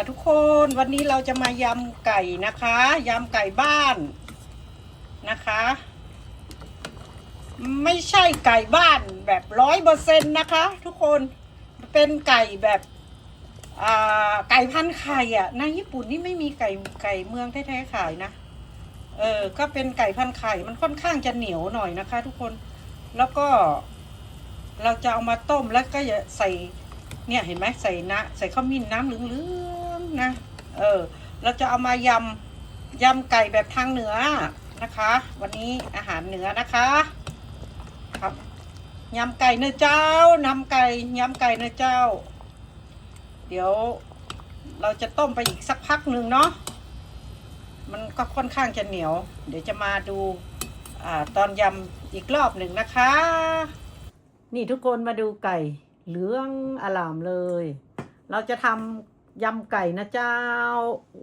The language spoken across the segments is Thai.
ค่ะทุกคนวันนี้เราจะมายำไก่นะคะยำไก่บ้านนะคะ ไม่ใช่ไก่บ้านแบบร้อยเปอร์เซ็นต์นะคะ ทุกคนเป็นไก่แบบไก่พันไข่อะในญี่ปุ่นนี่ไม่มีไก่ไก่เมืองแท้ๆขายนะเออก็เป็นไก่พันไข่มันค่อนข้างจะเหนียวหน่อยนะคะ ทุกคนแล้วก็เราจะเอามาต้มแล้วก็ใส่เนี่ยเห็นไหมใส่นะใส่ข้าวมิ้นน้ำเหลือง นะ เออ เราจะเอามายำยำไก่แบบทางเหนือนะคะ วันนี้อาหารเหนือนะคะ ครับยำไก่เนื้อเจ้านำไก่ยำไก่เนื้อเจ้า เดี๋ยวเราจะต้มไปอีกสักพักหนึ่งเนาะมันก็ค่อนข้างจะเหนียว เดี๋ยวจะมาดูอ่าตอนยำอีกรอบหนึ่งนะคะ นี่ทุกคนมาดูไก่เหลืองอลามเลย เราจะทำ ยำไก่นะเจ้า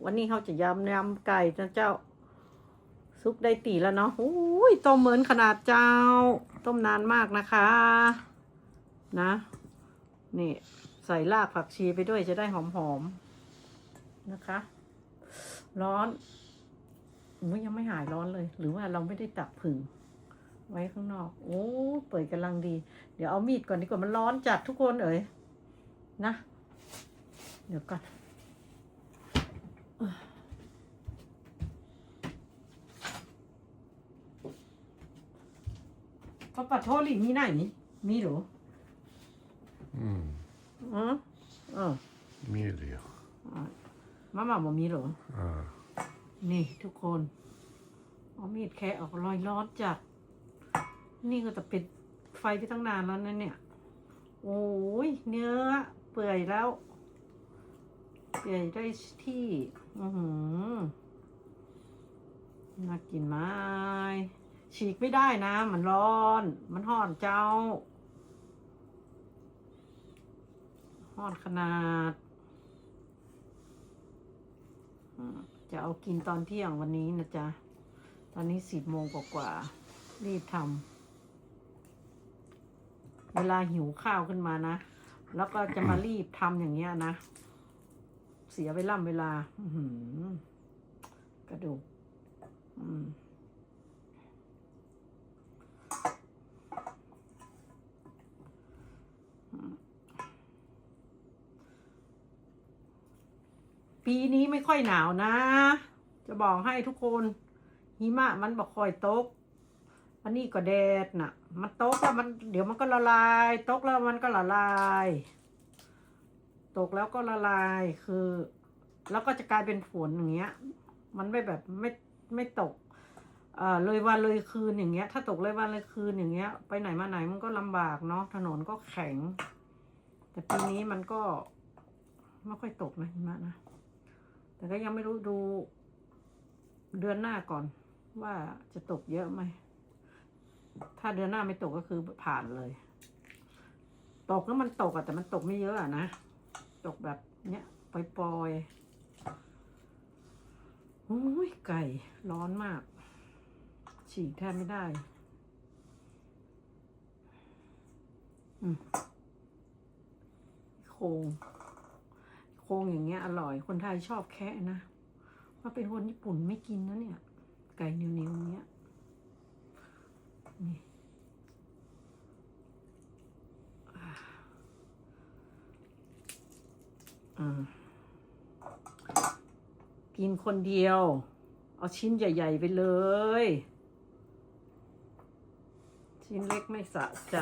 วันนี้เขาจะยำยำไก่นะเจ้า ซุกได้ตีแล้วเนาะอุ้ยต้มเหมือนขนาดเจ้า ต้มนานมากนะคะ นะ นี่ ใส่รากผักชีไปด้วยจะได้หอมๆนะคะ ร้อนอุ้ยยังไม่หายร้อนเลย หรือว่าเราไม่ได้ตักผึ่งไว้ข้างนอก โอ้ เปิดกำลังดี เดี๋ยวเอามีดก่อนดีกว่ามันร้อนจัดทุกคนเอ๋ยนะ เดี๋ยวก่อนปะปะโทลิมีไหนมีหรอ Mm, อ๋อเออ media. มาม่าบ่มีหรอ Uh, นี่ทุกคนเอามีดแคะออกรอยร้อนจัด นี่ก็จะปิดไฟไปตั้งนานแล้วนะเนี่ย โอ้ยเนื้อเปื่อยแล้ว เปื่ได้ที่อือหือน่ากินไหมฉีกไม่ได้นะ มันร้อน มันห่อนเจ้าห่อนขนาด จะเอากินตอนเที่ยงวันนี้นะจ๊ะ ตอนนี้สิบโมงกว่าๆรีบทำเวลาหิวข้าวขึ้นมานะ แล้วก็จะมารีบทำอย่างเงี้ยนะ เสียเวลาเวลาอืกระดูกปีนี้ไม่ค่อยหนาวนะ จะบอกให้ทุกคน หิมะมันบอกคอยตก อันนี้ก็แดดน่ะ มันตกแล้วมันเดี๋ยวมันก็ละลาย ตกแล้วมันก็ละลาย ตกแล้วก็ละลายคือ แล้วก็จะกลายเป็นฝนอย่างเงี้ย มันไม่แบบไม่ไม่ตกเอ่อเลยวันเลยคืนอย่างเงี้ย ถ้าตกเลยวันเลยคืนอย่างเงี้ย ไปไหนมาไหนมันก็ลำบากเนาะถนนก็แข็ง แต่ปีนี้มันก็ไม่ค่อยตกนะหิมะนะแต่ก็ยังไม่รู้ดูเดือนหน้าก่อน ว่าจะตกเยอะไหมถ้าเดือนหน้าไม่ตกก็คือผ่านเลย ตกแล้วมันตกอะแต่มันตกไม่เยอะอะนะ ตกแบบเนี้ยปล่อยๆโอ้ยไก่ร้อนมาก ฉีกแทบไม่ได้ อืมโคงโคงอย่างเงี้ยอร่อย คนไทยชอบแคะนะ ว่าเป็นคนญี่ปุ่นไม่กินนะเนี่ย ไก่เหนียวๆอย่างเงี้ย นี่อ่า กินคนเดียว เอาชิ้นใหญ่ ๆ ไปเลย ชิ้นเล็กไม่สะใจ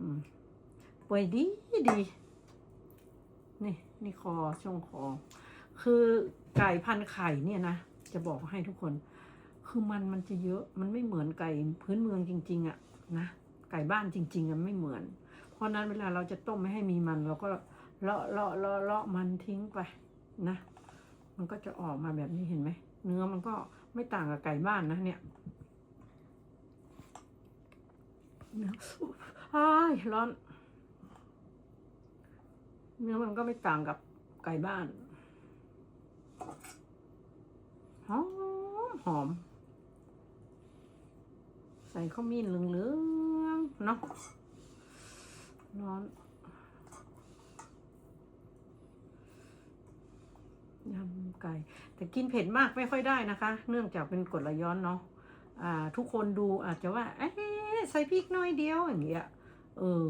อืมป่วยดีดี นี่ นี่คอช่วงคอ คือไก่พันไข่เนี่ยนะ จะบอกให้ทุกคน คือมันมันจะเยอะ มันไม่เหมือนไก่พื้นเมืองจริง ๆอะนะ ไก่บ้านจริง ๆอะไม่เหมือน เพราะนั้นเวลาเราจะต้มไม่ให้มีมัน เราก็เลาะเลาะเลาะเลาะมันทิ้งไปนะ มันก็จะออกมาแบบนี้เห็นไหมเนื้อมันก็ไม่ต่างกับไก่บ้านนะเนี่ยเนื้ออ้ายร้อน เนื้อมันก็ไม่ต่างกับไก่บ้านหอมหอม ใส่ข้าวมิ้นเหลืองๆเนาะ ร้อน ยำไก่ แต่กินเผ็ดมากไม่ค่อยได้นะคะ เนื่องจากเป็นกฎระย้อนเนาะอ่ทุกคนดูอาจจะว่า เอ๊ะใส่พริกน้อยเดียวอย่างเงี้ย เออ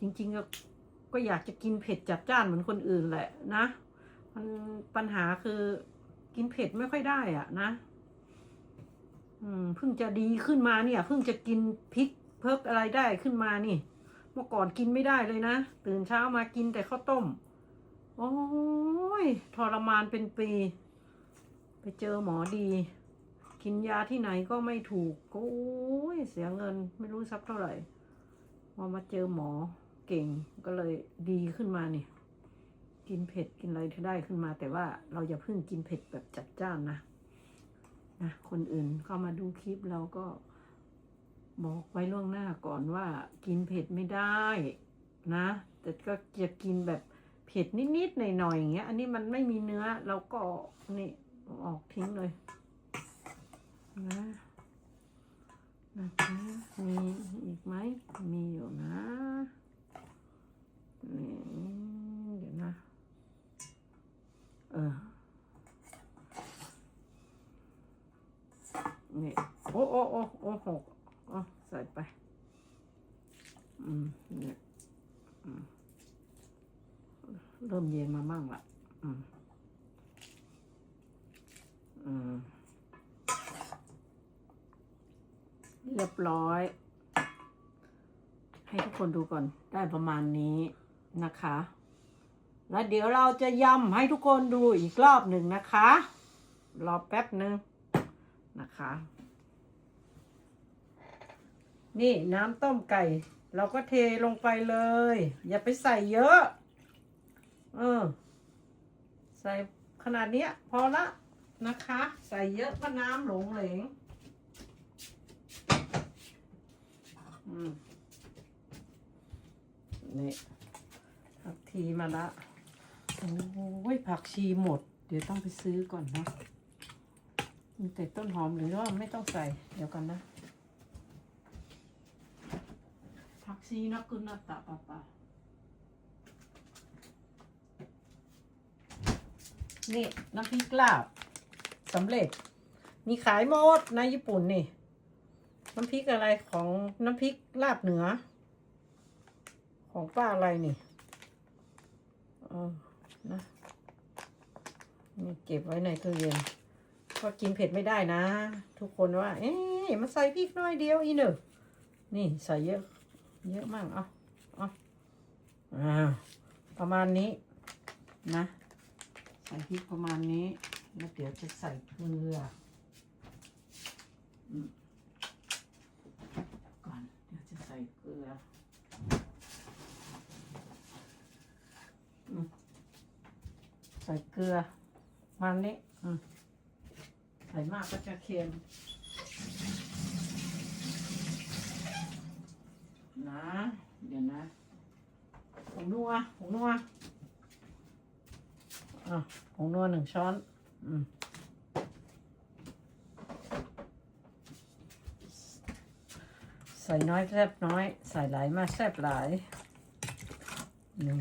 จริงๆก็ก็อยากจะกินเผ็ดจัดจ้านเหมือนคนอื่นแหละนะมันปัญหาคือกินเผ็ดไม่ค่อยได้อะนะ อืมเพิ่งจะดีขึ้นมาเนี่ยเพิ่งจะกินพริกเพิกอะไรได้ขึ้นมานี่ เมื่อก่อนกินไม่ได้เลยนะ ตื่นเช้ามากินแต่ข้าวต้ม โอ้ยทรมานเป็นปี ไปเจอหมอดี กินยาที่ไหนก็ไม่ถูกโอ้ยเสียเงินไม่รู้สักเท่าไหร่พอมาเจอหมอเก่งก็เลยดีขึ้นมาเนี่ย กินเผ็ดกินอะไรได้ขึ้นมา แต่ว่าเราอย่าเพิ่งกินเผ็ดแบบจัดจ้านนะนะคนอื่นเข้ามาดูคลิปเราก็ บอกไว้ล่วงหน้าก่อนว่ากินเผ็ดไม่ได้นะ แต่ก็จะกินแบบเผ็ดนิดๆหน่อยๆอย่างเงี้ย อันนี้มันไม่มีเนื้อเราก็นี่ออกทิ้งเลยนะนะคะมีอีกไหมมีอยู่นะนี่เดี๋ยวนะ เออนี่โอ้โอ้โอ้โอ้หก ส่ไป อืมเนี่ยอืมเริ่มเย็นมาบ้างละอืม อืม เรียบร้อย ให้ทุกคนดูก่อน ได้ประมาณนี้นะคะ แล้วเดี๋ยวเราจะยำให้ทุกคนดูอีกรอบหนึ่งนะคะ รอแป๊บหนึ่งนะคะ นี่น้ำต้มไก่ เราก็เทลงไปเลย อย่าไปใส่เยอะ เออ ใส่ขนาดเนี้ย พอละนะคะ ใส่เยอะก็น้ำหลงเหลงนี่ผักทีมาละโอ้ยผักชีหมด เดี๋ยวต้องไปซื้อก่อนนะมีแต่ต้นหอมหรือว่าไม่ต้องใส่เดี๋ยวกันนะ ผักชีนักกุนัตตะปะปะนี่น้ำพริกลาบสำเร็จ มีขายหมดในญี่ปุ่นนี่ น้ำพริกอะไรของน้ำพริกลาบเหนือ ของป้าอะไรนี่เออนะนี่เก็บไว้ในตู้เย็นเพราะกินเผ็ดไม่ได้นะ ทุกคนว่า เอ๊ะมาใส่พริกน้อยเดียวอีเนอะนี่ใส่เยอะ เยอะมากเอาเอาอ่าประมาณนี้นะ ใส่พริกประมาณนี้ แล้วเดี๋ยวจะใส่เกลือก่อนเดี๋ยวจะใส่เกลือใส่เกลือมาณนี้ใส่มากก็จะเค็ม นะ เดี๋ยวนะผง นัวผงนัวอะผงนัวหนึ่งช้อน อืมใส่น้อยแซ่บน้อย ใส่หลายมาแซ่บหลายนี่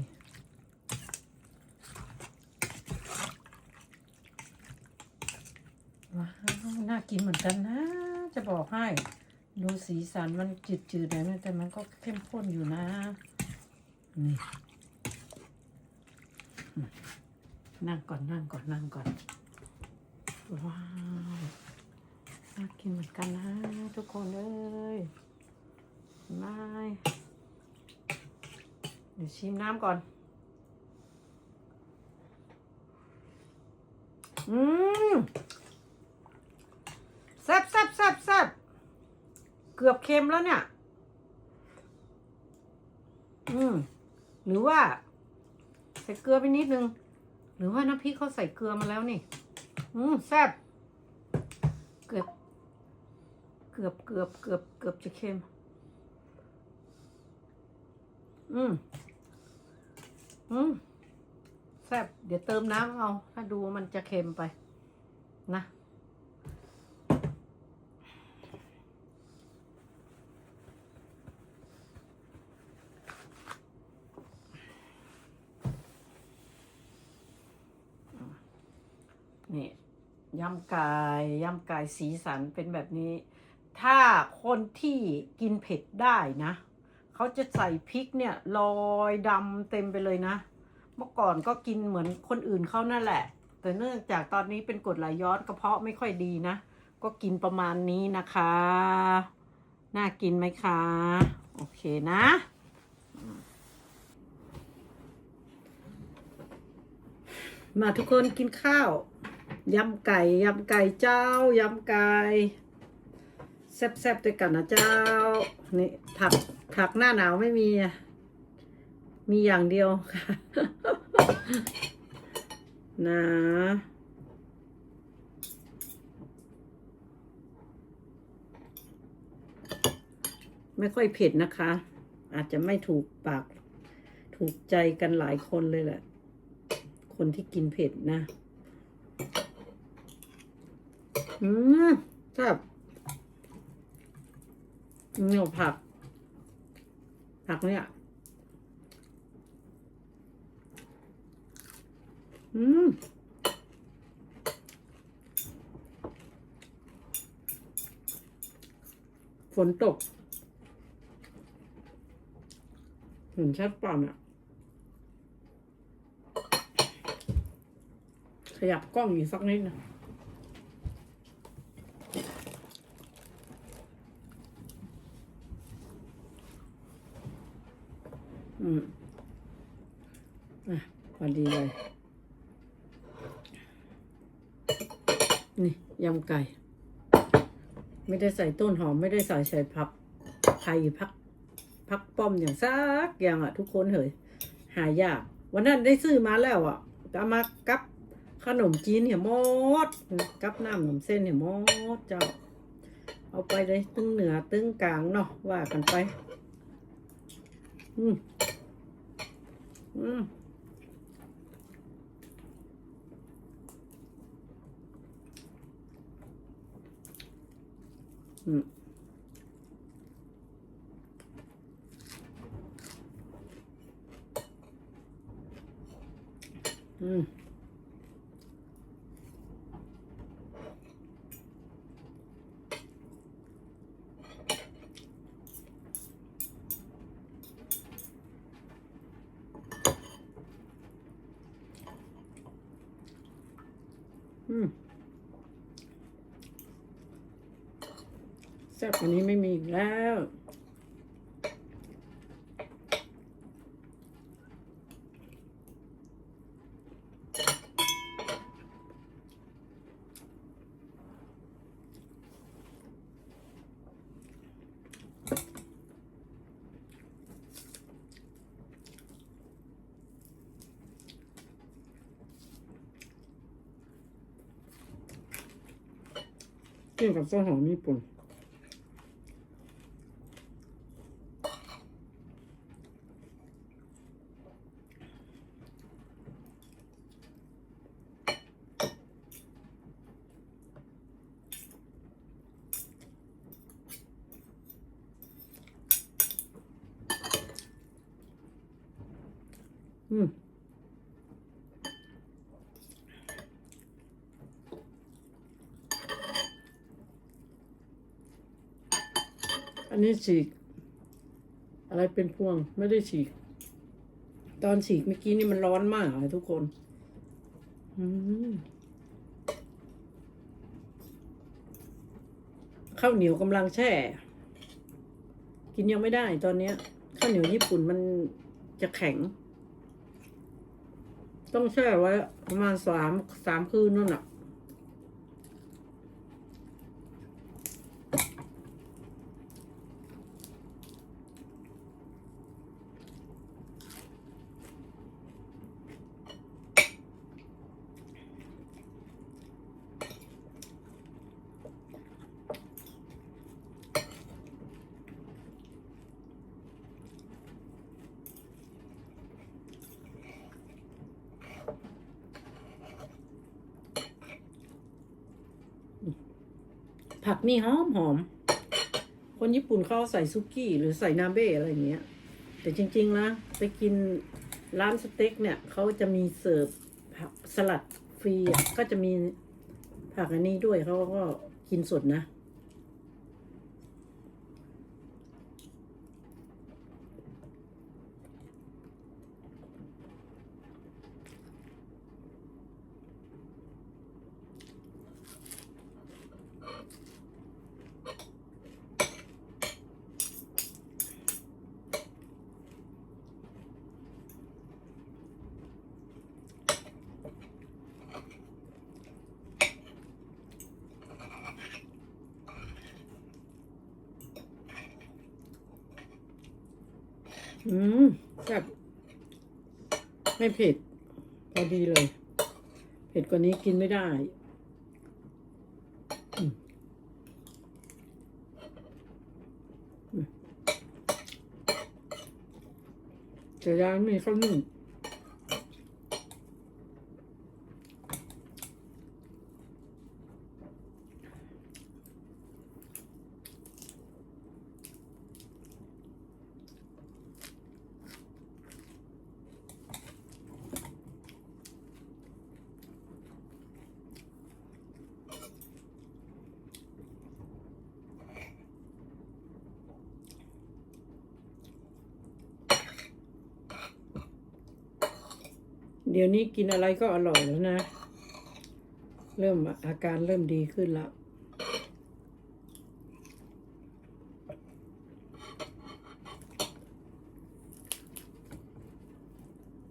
ว้าว น่ากินเหมือนกันนะ จะบอกให้ ดูสีสันมันจืดๆหน่อยนะแต่มันก็เข้มข้นอยู่นะ นี่อืม นั่งก่อนนั่งก่อนนั่งก่อน ว้าวน่ากินเหมือนกันนะทุกคนเอ้ยไม่เดี๋ยวชิมน้ำก่อน อืมแซ่บแซ่บแซ่บแซ่บเกือบเค็มแล้วเนี่ย อืม หรือว่า ใส่เกลือไปนิดนึง รือว่าน้ำพริกเขาใส่เกลือมาแล้วนี่ อืมแซ่บ เกือบ เกือบเกือบเกือบเกือบจะเค็ม อืม อืม แซ่บ เดี๋ยวเติมน้ำเอา ถ้าดูมันจะเค็มไป นะ นี่ ยำไก่ยำไก่สีสันเป็นแบบนี้ ถ้าคนที่กินเผ็ดได้นะ เขาจะใส่พริกเนี่ยลอยดำเต็มไปเลยนะ เมื่อก่อนก็กินเหมือนคนอื่นเขานั่นแหละ แต่เนื่องจากตอนนี้เป็นกรดไหลย้อนกระเพาะไม่ค่อยดีนะ ก็กินประมาณนี้นะคะ น่ากินไหมคะ โอเคนะมาทุกคนกินข้าว ยำไก่ยำไก่เจ้ายำไก่แซ่บๆด้วยกันนะเจ้า นี่ผักผักหน้าหนาวไม่มีอะมีอย่างเดียวค่ะนะไม่ค่อยเผ็ดนะคะ อาจจะไม่ถูกปาก ถูกใจกันหลายคนเลยแหละ คนที่กินเผ็ดนะ อืมแซ่บเหนียวผัก ผักเนี่ยอืมฝนตกเห็นชัดป่ะเนี่ยขยับกล้องอีกสักนิดนะอืม อะ พอ ดีเลย นี่ยำไก่ ไม่ได้ใส่ต้นหอมไม่ได้ใส่ใส่ผักไทยผักพักป้อมอย่างซักอย่างอะ ทุกคนเหยหายาก วันนั้นได้ซื้อมาแล้วอะก็เอามากับขนมจีนเหี่ยมดกับน้ำขนมเส้นเหี่ยมดเจ้า เอาไปเลยตึ้งเหนือตึ้งกลางเนาะว่ากันไป อืมอืม อืม ซ่บกว่านี้ไม่มีอีกแล้วกินกับส้นหอมญี่ปุ่น อืม อันนี้ฉีก อะไรเป็นพวงไม่ได้ฉีก ตอนฉีกเมื่อกี้นี่มันร้อนมากเลยทุกคนข้าวเหนียวกำลังแช่ กินยังไม่ได้ตอนนี้ข้าวเหนียวญี่ปุ่นมันจะแข็ง ต้องแช่ไว้ประมาณสามสามคืนนั่นน่ะ ผักนี่หอมหอม คนญี่ปุ่นเขาใส่ซุกี้ หรือใส่นาเบะอะไรอย่างเงี้ย แต่จริงๆนะไปกินร้านสเต็กเนี่ยเขาจะมีเสิร์ฟผักสลัดฟรีก็จะมีผักอันนี้ด้วยเขาก็กินสดนะ อืมแบบไม่เผ็ดพอดีเลย เผ็ดกว่านี้กินไม่ได้อืมอืมแต่ยายมีข้าวนึ่ง เดี๋ยวนี้กินอะไรก็อร่อยแล้วนะ เริ่มอาการเริ่มดีขึ้นแล้ว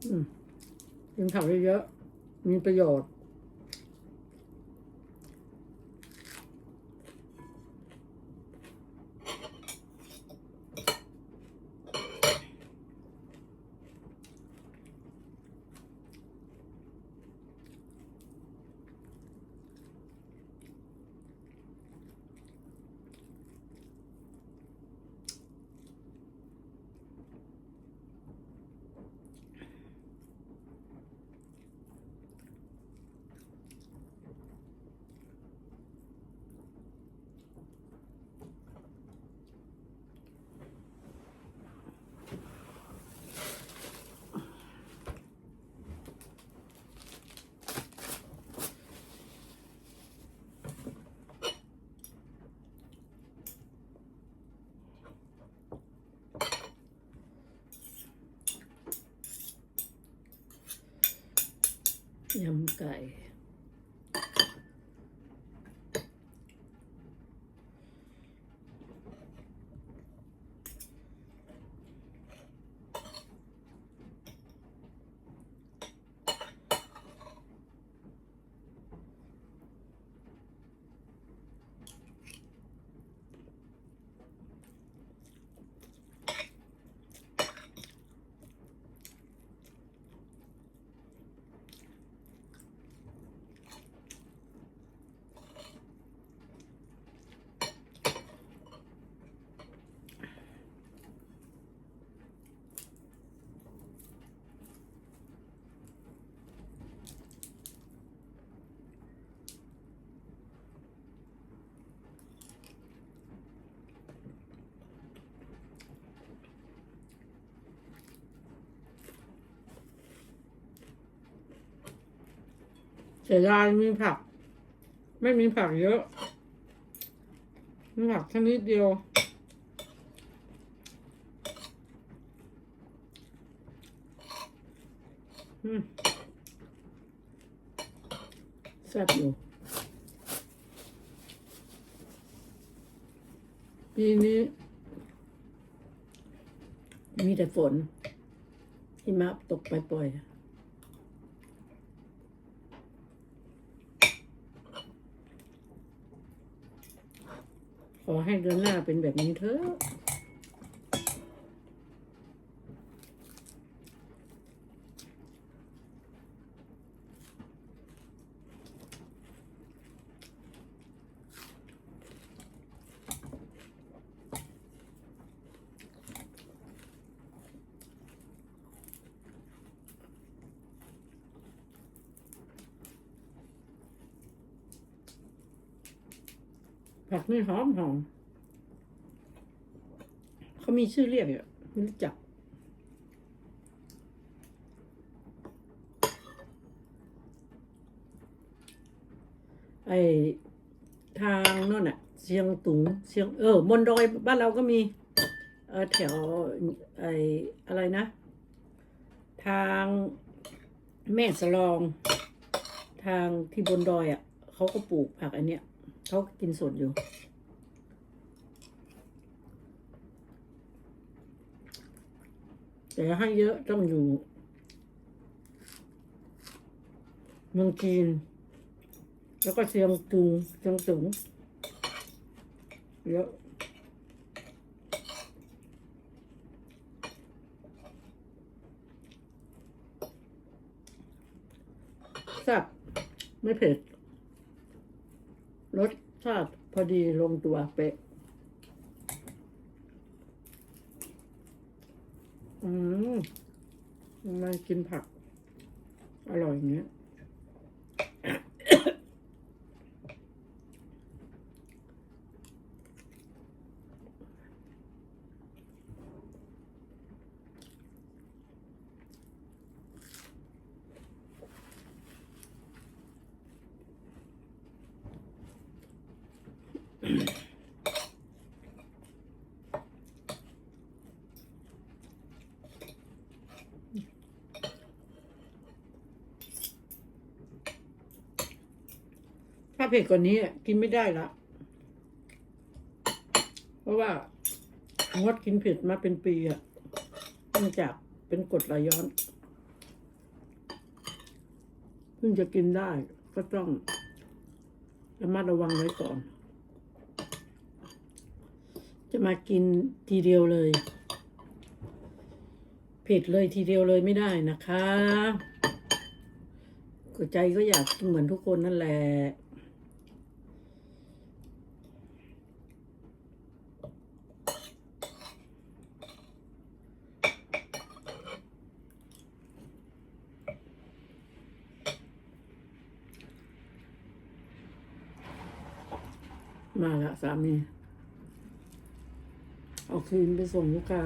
อืมกินข้าวเยอะๆมีประโยชน์ ยำไก่ เสียดายมีผัก ไม่มีผักเยอะ มีผักแค่นิดเดียว แซ่บอยู่ ปีนี้ มีแต่ฝนหิมะตกปล่อยๆ ขอให้เดือนหน้าเป็นแบบนี้เถอะ ผักนี่หอมหอมเขามีชื่อเรียกอยู่ไม่รู้จักไอทางโน่นอะเชียงตุงเชียงเออมนดอยบ้านเราก็มีเออแถวไออะไรนะ ทางแม่สลอง ทางที่บนดอยอะ่ะเขาก็ปลูกผักอันเนี้ย เขากินสดอยู่ แต่ให้เยอะต้องอยู่เมืองจีน แล้วก็เชียงตุงเชียงตุงเยอะแซ่บไม่เผ็ด รสชาติพอดีลงตัวเป๊ะ อืมมากินผัก อร่อยอย่างเงี้ย ถ้า เผ็ดกว่านี้กินไม่ได้ละเพราะว่างดกินเผ็ดมาเป็นปีอะเนื่องจากเป็นกรดไหลย้อนเพิ่งจะกินได้ก็ต้องระมัดระวังไว้ก่อน จะมากินทีเดียวเลยเผ็ดเลยทีเดียวเลยไม่ได้นะคะก็ใจก็อยากกินเหมือนทุกคนนั่นแหละ มาละสามี เอาคืนไปส่งลูกค้า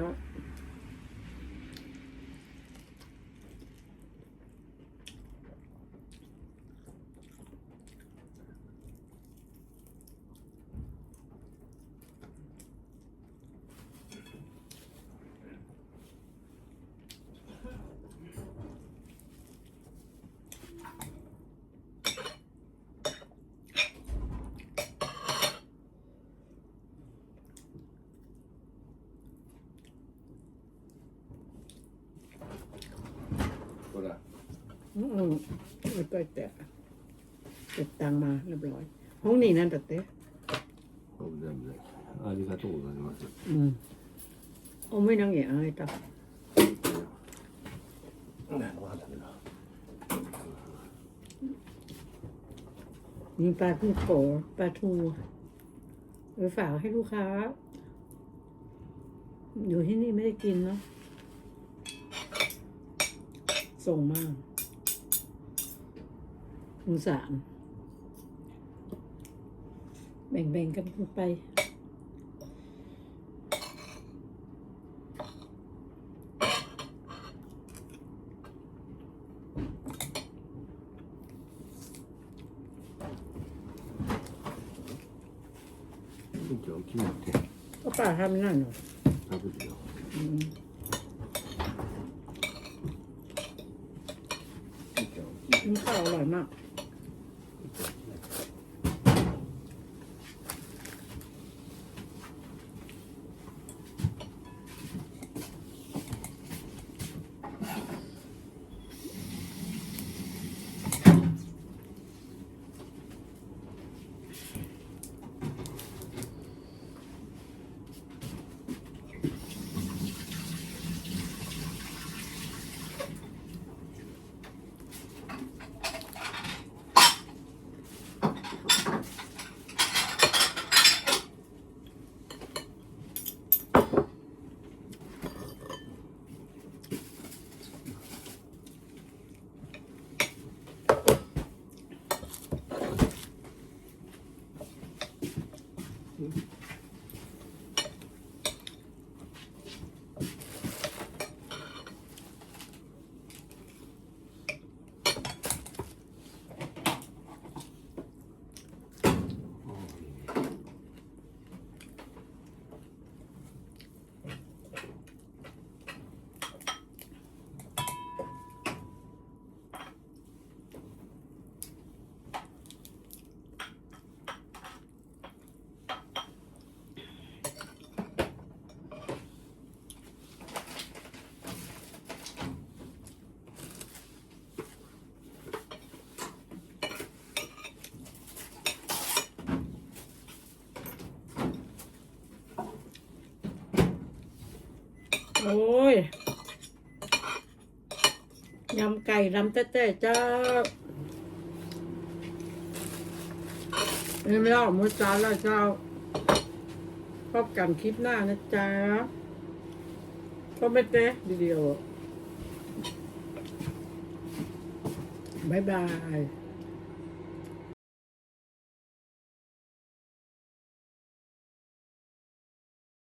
อืมไม่ต้อยแตะเก็บตังค์มาเรียบร้อย ห้องนี้นั่นแต่เต้ Och den där. ありがとうございます。 อืมเอาไม่นั่งอย่างไรตับ Nej, vad hade vi då? มีปลาทูโกปลาทูไปฝากให้ลูกค้า อยู่ที่นี่ไม่ได้กินเนาะส่งมา สงสารแบ่งๆกันไป inte jag knäppte. ก็ป้าทำนั่นเหรอ Jag vet inte. อืม Inte jag. กินข้าวอร่อยมาก โอ้ยยำไก่ลำแต้ๆจ้านี่ไม่ออกมือจานแล้วเจ้าพบกันคลิปหน้านะจ๊ะก็ไม่เต้เดียวบายบาย